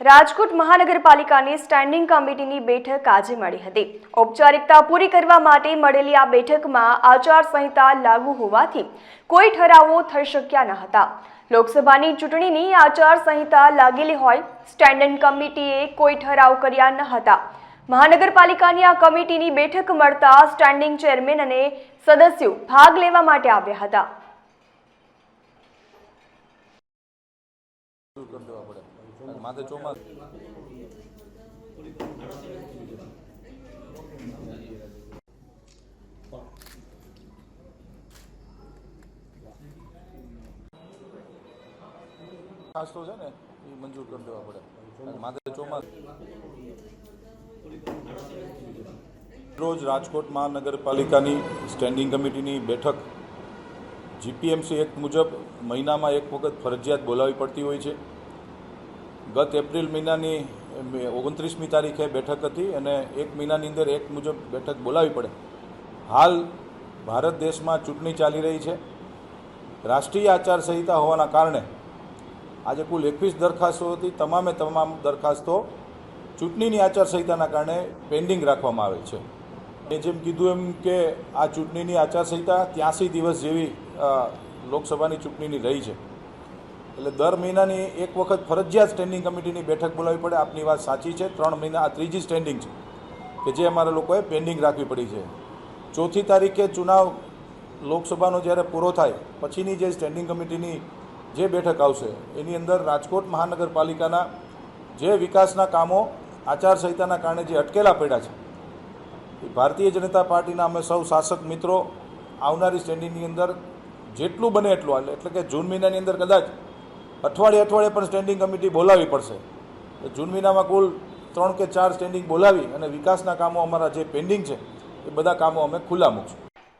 રાજકોટ મહાનગરપાલિકાની સ્ટેન્ડિંગ કમિટીની બેઠક આજે મળી હતી. ઔપચારિકતા પૂરી કરવા માટે મળેલી આ બેઠકમાં આચારસંહિતા લાગુ હોવાથી કોઈ ઠરાવો થઈ શક્યા ન હતા. લોકસભાની ચૂંટણીની આચારસંહિતા લાગેલી હોય સ્ટેન્ડિંગ કમિટીએ કોઈ ઠરાવ કર્યા ન હતા. મહાનગરપાલિકાની આ કમિટીની બેઠક મળતા સ્ટેન્ડિંગ ચેરમેન અને સદસ્યો ભાગ લેવા માટે આવ્યા હતા. દૂર કરી માથે ચોમાસ ખાસ તો છે ને, એ મંજૂર કરી દેવા પડે. માથે ચોમાસ રોજ રાજકોટ મહાનગરપાલિકાની સ્ટેન્ડિંગ કમિટીની બેઠક. જીપીએમસી એક્ટ મુજબ મહિનામાં એક વખત ફરજિયાત બોલાવવી પડતી હોય છે. ગત એપ્રિલ મહિનાની ઓગણત્રીસમી તારીખે બેઠક હતી અને એક મહિનાની અંદર એક મુજબ બેઠક બોલાવી પડે. હાલ ભારત દેશમાં ચૂંટણી ચાલી રહી છે. રાષ્ટ્રીય આચારસંહિતા હોવાના કારણે આજે કુલ એકવીસ દરખાસ્તો હતી. તમામે તમામ દરખાસ્તો ચૂંટણીની આચારસંહિતાના કારણે પેન્ડિંગ રાખવામાં આવે છે. મેં જેમ કીધું એમ કે આ ચૂંટણીની આચારસંહિતા ત્યાંસી દિવસ જેવી લોકસભાની ચૂંટણીની રહી છે. એટલે દર મહિનાની એક વખત ફરજિયાત સ્ટેન્ડિંગ કમિટીની બેઠક બોલાવવી પડે. આપની વાત સાચી છે. ત્રણ મહિના, આ ત્રીજી સ્ટેન્ડિંગ છે કે જે અમારા લોકોએ પેન્ડિંગ રાખવી પડી છે. ચોથી તારીખે ચુનાવ લોકસભાનો જ્યારે પૂરો થાય, પછીની જે સ્ટેન્ડિંગ કમિટીની જે બેઠક આવશે, એની અંદર રાજકોટ મહાનગરપાલિકાના જે વિકાસના કામો આચારસંહિતાના કારણે જે અટકેલા પડ્યા છે, એ ભારતીય જનતા પાર્ટીના અમે સૌ શાસક મિત્રો આવનારી સ્ટેન્ડિંગની અંદર જેટલું બને એટલું એટલે કે જૂન મહિનાની અંદર કદાચ અઠવાડિયે અઠવાડિયે પણ સ્ટેન્ડિંગ કમિટી બોલાવવી પડશે. જૂન મહિનામાં કુલ ત્રણ કે ચાર સ્ટેન્ડિંગ બોલાવી અને વિકાસના કામો અમારા જે પેન્ડિંગ છે, એ બધા કામો અમે ખુલ્લા મૂકશું.